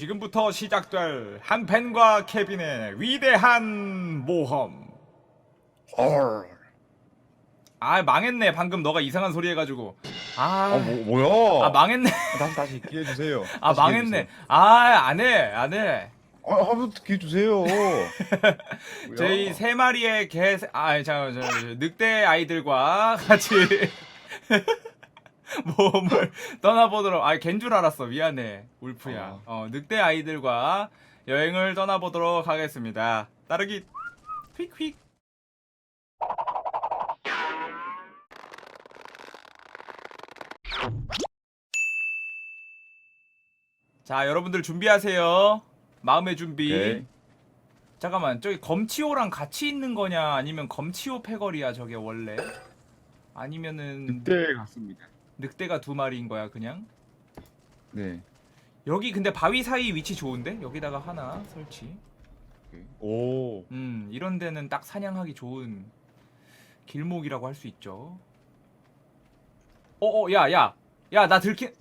지금부터 시작될 한펜과 케빈의 위대한 모험. 헐. 아 망했네 방금 너가 이상한 소리 해가지고. 아, 아, 뭐, 뭐야? 아 망했네. 다시 다시 기회 주세요. 아 다시 기회 망했네. 주세요. 아 안해 안해. 아, 한번 기회 주세요. 뭐야? 저희 세 마리의 개, 아, 자, 저, 저, 늑대 아이들과 같이 모험을 떠나보도록, 아, 걘 줄 알았어. 미안해. 울프야. 아. 어, 늑대 아이들과 여행을 떠나보도록 하겠습니다. 따르기, 휙휙. 자, 여러분들 준비하세요. 마음의 준비. 오케이. 잠깐만 저기 검치호랑 같이 있는 거냐 아니면 검치호 패거리야 저게 원래 아니면은 늑대 같습니다. 늑대가 두 마리인 거야 그냥 네. 여기 근데 바위 사이 위치 좋은데 여기다가 하나 설치. 오. 음 이런 데는 딱 사냥하기 좋은 길목이라고 할 수 있죠 어어 야 야 야 나 들킨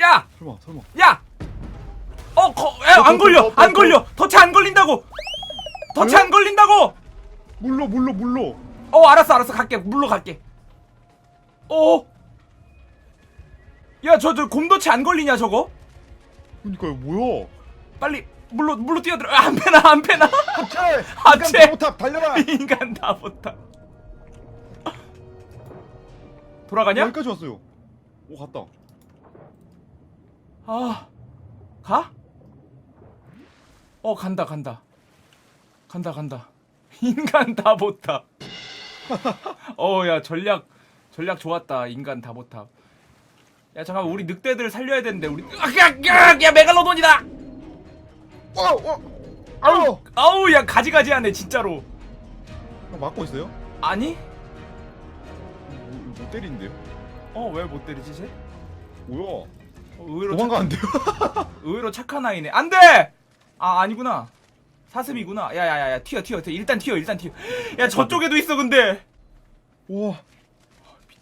야 설마 설마. 야! 어, 거, 야, 안 걸려! 안 걸려! 덫에 안 걸린다고! 덫에 안 걸린다고! 물로 물로 물로. 어, 알았어, 알았어. 갈게. 물로 갈게. 어? 야, 저, 저, 곰덫이 안 걸리냐, 저거? 그러니까요. 뭐야? 빨리, 물로, 물로 뛰어들어. 아, 안 패나, 안 패나. 합체. 합체! 인간 탑 달려라. 인간 다 못다. 돌아가냐? 여기까지 왔어요. 오 갔다. 아, 가? 어, 간다, 간다. 간다, 간다. 인간 다 못다. 어, 야, 전략, 전략 좋았다. 인간 다 못다. 야, 잠깐만, 우리 늑대들 살려야 되는데, 우리. 아, 야, 메갈로돈이다! 와 와. 아우. 아우, 야, 가지가지 하네, 진짜로. 아, 막고 있어요? 아니? 뭐, 뭐 때리는데요? 어, 왜 못 때리지, 쟤? 뭐야? 어, 의외로, 착, 도망가는데요? 의외로 착한 아이네. 안 돼! 아, 아니구나. 사슴이구나. 야, 야, 야, 야, 튀어, 튀어, 튀어. 일단 튀어, 일단 튀어. 야, 저쪽에도 있어, 근데! 와.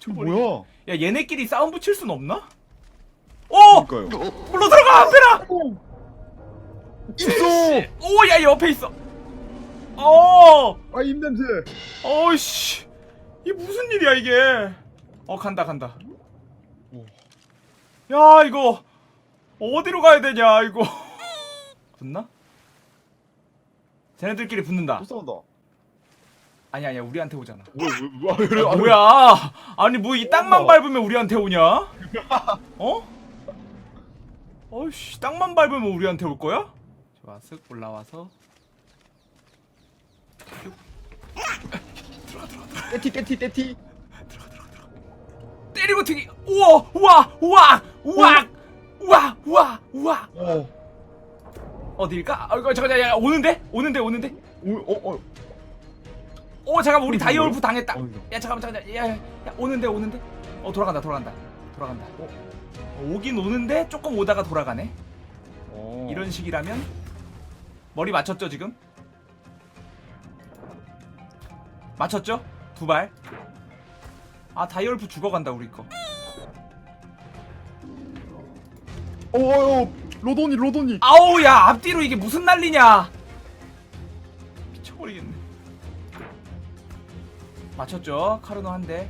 저 미쳐버리겠네. 뭐야? 야 얘네끼리 싸움 붙일 순 없나? 어! 그러니까요. 물로 들어가 앞에라! 있어. 오 야 옆에 있어 어! 아 입냄새. 어이씨 이게 무슨 일이야 이게 어 간다 간다 오. 야 이거 어디로 가야 되냐 이거 붙나? 쟤네들끼리 붙는다 또 싸운다. 아니 아니야 우리한테 오잖아 뭐야 뭐야 왜 그래? 아, 뭐야 아니 뭐 이 땅만 어머. 밟으면 우리한테 오냐? 어? 어이씨 땅만 밟으면 우리한테 올 거야? 좋아 쓱 올라와서 떼티 떼티 떼티. 때리고 튀기 우와 우와 우와 우와 우와 우와 우와 어. 어딜까? 아 이거 잠깐 야, 야 오는데? 오는데 오는데? 오, 어, 어. 오 잠깐만 우리 이거 다이얼프? 당했다 어, 이거. 야 잠깐만 잠깐만 야, 야, 야 오는데 오는데? 어 돌아간다 돌아간다 돌아간다 어, 오긴 오는데 조금 오다가 돌아가네 어. 이런 식이라면 머리 맞췄죠 지금? 맞췄죠? 두 발. 아 다이얼프 죽어간다 우리 거. 어, 어, 어. 로돈이 로돈이. 아우 야 앞뒤로 이게 무슨 난리냐? 미쳐버리겠네. 맞췄죠? 카르노 한 대.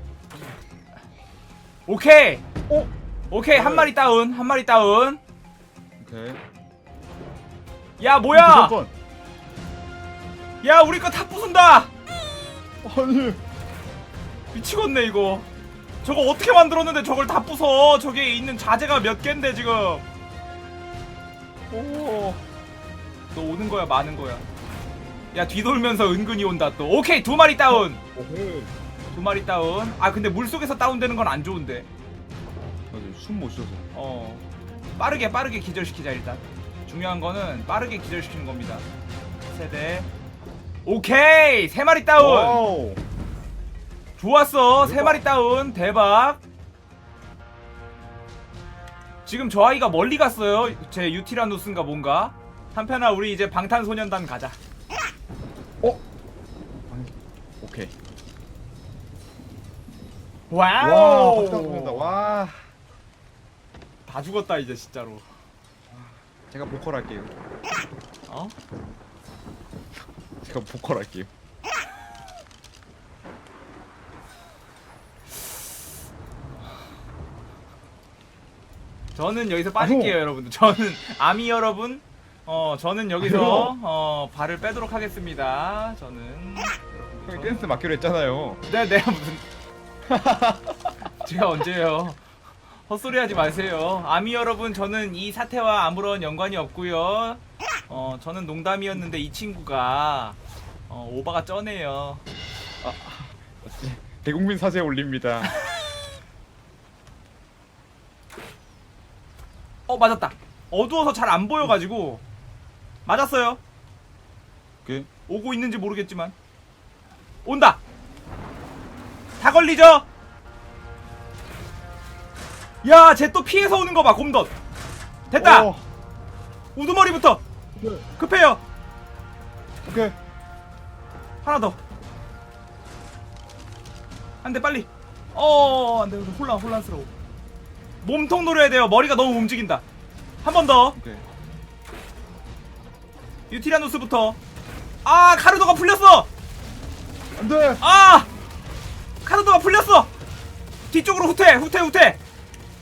오케이. 어? 오케이 한 마리 다운 한 마리 다운. 오케이. 야 뭐야? 번. 야 우리 거 다 부순다. 아니. 미치겠네 이거 저거 어떻게 만들었는데 저걸 다 부숴 저기에 있는 자재가 몇 갠데 지금 오 너 오는 거야 마는 거야 야 뒤돌면서 은근히 온다 또. 오케이 두 마리 다운. 오케이. 두 마리 다운. 아 근데 물속에서 다운되는 건 안 좋은데. 맞아요. 숨못 쉬어서. 어. 빠르게 빠르게 기절시키자 일단. 중요한 거는 빠르게 기절시키는 겁니다. 세대. 오케이! 세 마리 다운. 와우. 좋았어. 세. 마리 다운. 대박. 지금 저 아이가 멀리 갔어요. 제 유티라누스인가 뭔가. 한편아 우리 이제 방탄소년단 가자 어? 아니. 오케이. 와, 와우 박수 다 와. 다 죽었다 이제 진짜로 제가 보컬 할게요. 어? 제가 보컬 할게요. 저는 여기서 빠질게요, 여러분들. 저는 아미 여러분, 어 저는 여기서. 어 발을 빼도록 하겠습니다. 저는 형이 댄스 맡기로 했잖아요. 네, 내가 무슨 제가 언제요? 헛소리 하지 마세요. 아미 여러분, 저는 이 사태와 아무런 연관이 없고요. 어, 저는 농담이었는데 이 친구가 어, 오바가 쩌네요. 대국민 사죄 올립니다. 어, 맞았다. 어두워서 잘 안 보여가지고 맞았어요. 오케이. 오고 있는지 모르겠지만 온다. 다 걸리죠? 야, 쟤 또 피해서 오는 거 봐, 곰덧. 됐다. 어, 우두머리부터 오케이. 급해요. 오케이. 하나 더. 안 돼, 빨리. 어, 안 돼. 혼란, 혼란스러워. 몸통 노려야 돼요. 머리가 너무 움직인다. 한 번 더. 오케이. 유티라노스부터. 아, 카르도가 풀렸어. 안 돼! 아! 카르도가 풀렸어. 뒤쪽으로 후퇴, 후퇴, 후퇴.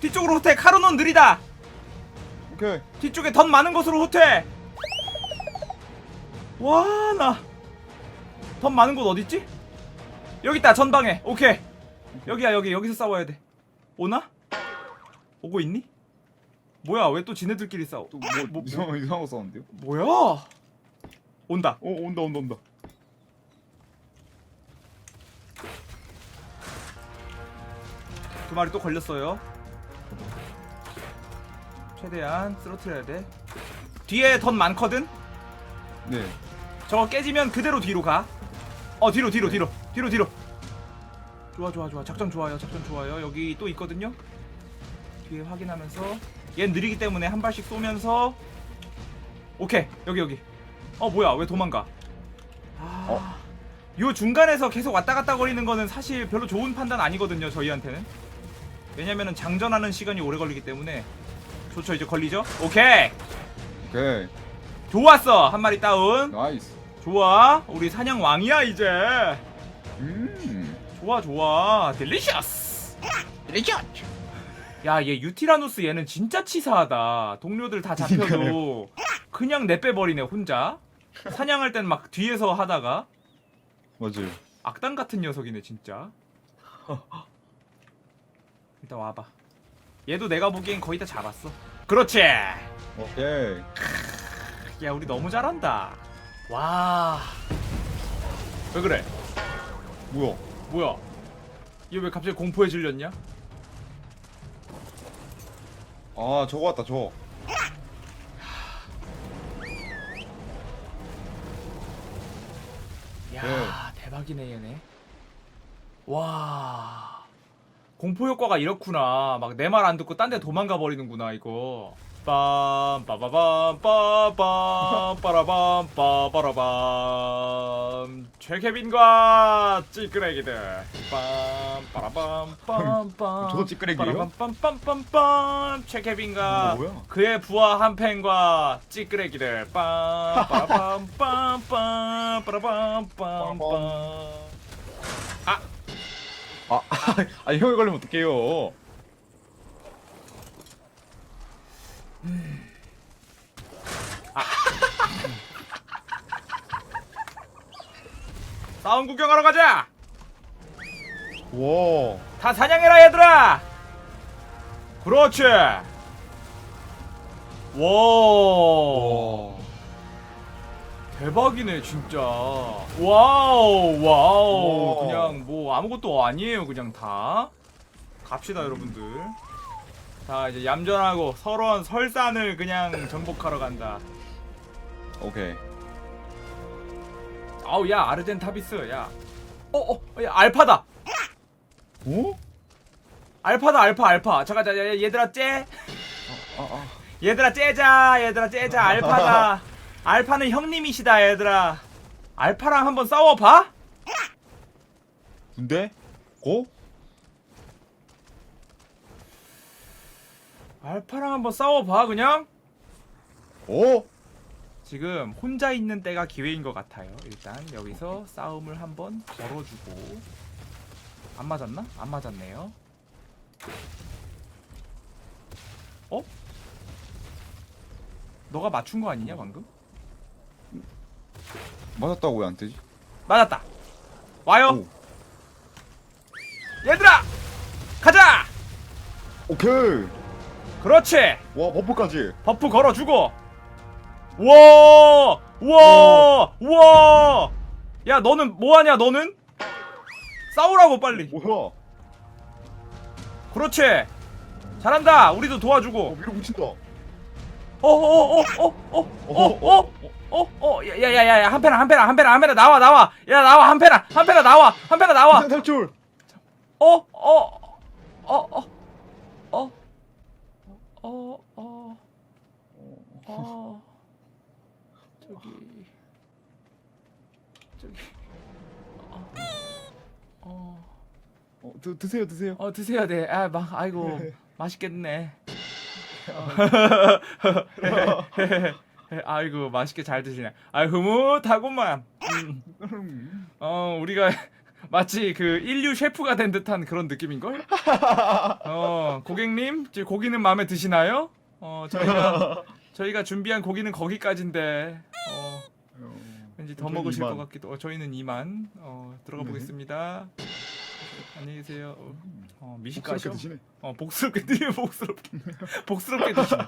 뒤쪽으로 후퇴. 카르노는 느리다. 오케이. 뒤쪽에 덧 많은 곳으로 후퇴. 와, 나. 덧 많은 곳 어딨지? 여기 있다, 전방에. 오케이. 여기야, 여기. 여기서 싸워야 돼. 오나? 오고 있니? 뭐야, 왜 또 지네들끼리 싸워? 또 뭐, 뭐, 이상한, 이상한 거 싸는데요? 뭐야? 온다. 어, 온다, 온다, 온다. 두 마리 또 걸렸어요. 최대한 쓰러트려야 돼. 뒤에 덧 많거든? 네. 저거 깨지면 그대로 뒤로 가. 어 뒤로 뒤로 뒤로 뒤로 뒤로. 좋아 좋아 좋아 작전 좋아요 작전 좋아요 여기 또 있거든요. 뒤에 확인하면서 얘 느리기 때문에 한 발씩 쏘면서 오케이 여기 여기. 어 뭐야 왜 도망가? 아. 어? 요 중간에서 계속 왔다 갔다 거리는 거는 사실 별로 좋은 판단 아니거든요 저희한테는. 왜냐면은 장전하는 시간이 오래 걸리기 때문에 좋죠 이제 걸리죠? 오케이 오케이. 좋았어 한 마리 다운. 나이스. 좋아 우리 사냥 왕이야 이제 음. 좋아 좋아 딜리셔스 딜리셔스 야얘 유티라누스 얘는 진짜 치사하다 동료들 다 잡혀도 그냥 내빼버리네 혼자 사냥할 땐 막 뒤에서 하다가 맞아요. 악당 같은 녀석이네 진짜 일단 와봐 얘도 내가 보기엔 거의 다 잡았어 그렇지 오케이. 야 우리 너무 잘한다 와 왜 그래 뭐야? 뭐야? 얘 왜 갑자기 공포에 질렸냐? 아, 저거 왔다, 저거. 야 대박이네 얘네. 와 공포 효과가 이렇구나. 막 내 말 안 듣고 딴 데 도망가 버리는구나 이거. 빰 빠바밤 빠밤 빠라밤 빠바라밤 최케빈과 찌끄레기들 빰 빠라밤 빰빰 저도 찌끄레기예요? 빰빰빰빰빰 최케빈과 어, 뭐야? 그의 부하 한 팬과 찌끄레기들 빰 빠라밤 빰빰 빠라밤 빰빰 아, 아, 형이 걸리면 어떡해요? 싸움 구경하러 가자 와. 다 사냥해라 얘들아 그렇지 와 와. 대박이네 진짜. 와우 와우. 우와. 그냥 뭐 아무것도 아니에요 그냥 다. 갑시다 여러분들. 자 이제 얌전하고 서러운 설산을 그냥 정복하러 간다. 오케이. 아우 야 아르젠타비스 야. 어어 야 알파다. 어? 알파다 알파 알파. 잠깐 자 야, 얘들아 째 아, 아. 얘들아 째자 얘들아 째자 알파다 알파는 형님이시다 얘들아 알파랑 한번 싸워봐 군대? 고? 알파랑 한번 싸워봐 그냥 어? 지금 혼자 있는 때가 기회인 것 같아요. 일단 여기서 싸움을 한번 걸어주고 안 맞았나? 안 맞았네요. 어? 너가 맞춘 거 아니냐 방금? 맞았다고 왜안 뜨지? 맞았다. 와요. 오. 얘들아, 가자. 오케이. 그렇지. 와 버프까지. 버프 걸어주고. 와, 와, 와. 야, 너는 뭐하냐? 너는 싸우라고 빨리. 뭐야? 그렇지. 잘한다. 우리도 어 도와주고. 위로 붙인다. 어어어어어어어어 어? 야야야야 한 패나 한 패나 한 패나 한 패나 나와 나와. 야 나와 한 패나 한 패나 나와 한 패나 나와. 인생 탈출. 어, 어어 어 어 어 어 어 어 저기. 저기. 어. 어, 드, 드세요 드세요. 어 드세요 네. 아, 막 아이고. 맛있겠네. 어. 아이고 맛있게 잘 드시네. 아 흐뭇하구만. 음. 어 우리가 마치 그 인류 셰프가 된 듯한 그런 느낌인 걸? 어 고객님, 저 고기는 마음에 드시나요? 어 저희가 저희가 준비한 고기는 거기까지인데 어 왠지 더 저희는 먹으실 이만. 것 같기도. 어, 저희는 2만. 어 들어가 네. 보겠습니다. 안녕히 계세요. 어, 어 복스럽게? 드시네. 어 복스럽게 드려 복스럽게 복스럽게 드시네.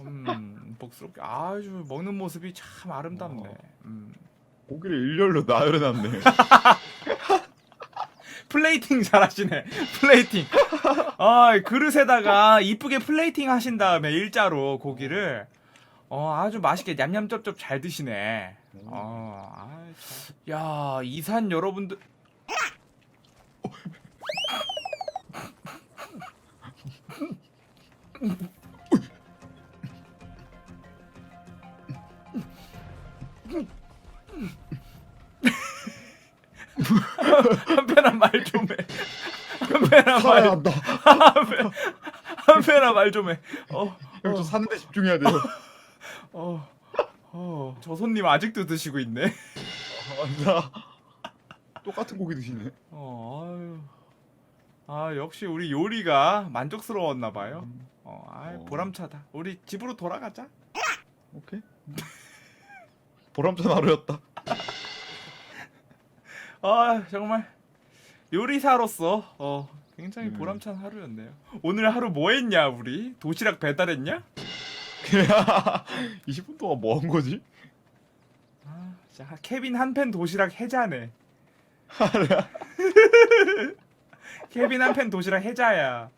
음 복스럽게 아주 먹는 모습이 참 아름답네. 음. 고기를 일렬로 나열해놨네. 플레이팅 잘하시네. 플레이팅. 아 그릇에다가 이쁘게 플레이팅 하신 다음에 일자로 고기를 어 아주 맛있게 냠냠쩝쩝 잘 드시네. 어, 아, 참. 야 이산 여러분들. 한편한 말좀 해. 한편한 살아야 말. 한다. 한편 한편한 말좀 해. 어. 형, 저 사는데 집중해야 돼요. 어. 어. 저 손님 아직도 드시고 있네. 아니다. 똑같은 고기 드시네. 어. 아유. 아 역시 우리 요리가 만족스러웠나 봐요. 어, 아 어. 보람차다. 우리 집으로 돌아가자. 오케이. 보람찬 하루였다. 아 정말 요리사로서 어 굉장히 음. 보람찬 하루였네요. 오늘 하루 뭐 했냐 우리? 도시락 배달했냐? 20분 동안 뭐 한 거지? 아, 자 케빈 한 팬 도시락 해자네. 케빈 한 팬 도시락 해자야.